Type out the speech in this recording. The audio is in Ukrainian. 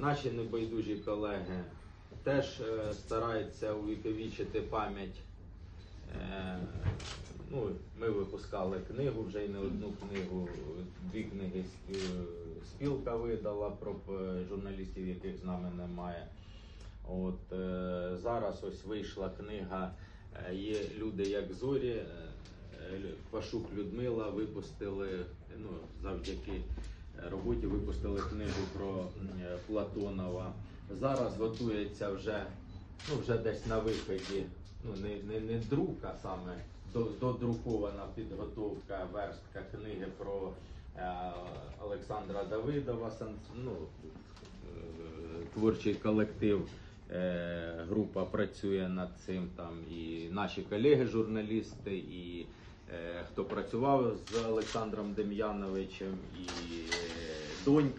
наші небайдужі колеги теж е, стараються увіковічити пам'ять. Е, ну, ми випускали книгу, вже й не одну книгу, дві книги спілка видала про е, журналістів, яких з нами немає. От зараз ось вийшла книга. Є люди як зорі. Пашук Людмила випустили ну, завдяки роботі випустили книгу про Платонова. Зараз готується вже, ну, вже десь на виході, ну не, не, не друк, а саме до- додрукована підготовка верстка книги про е, Олександра Давидова, ну, е, творчий колектив. Е, Група працює над цим там і наші колеги-журналісти, і хто працював з Олександром Дем'яновичем, і е, донька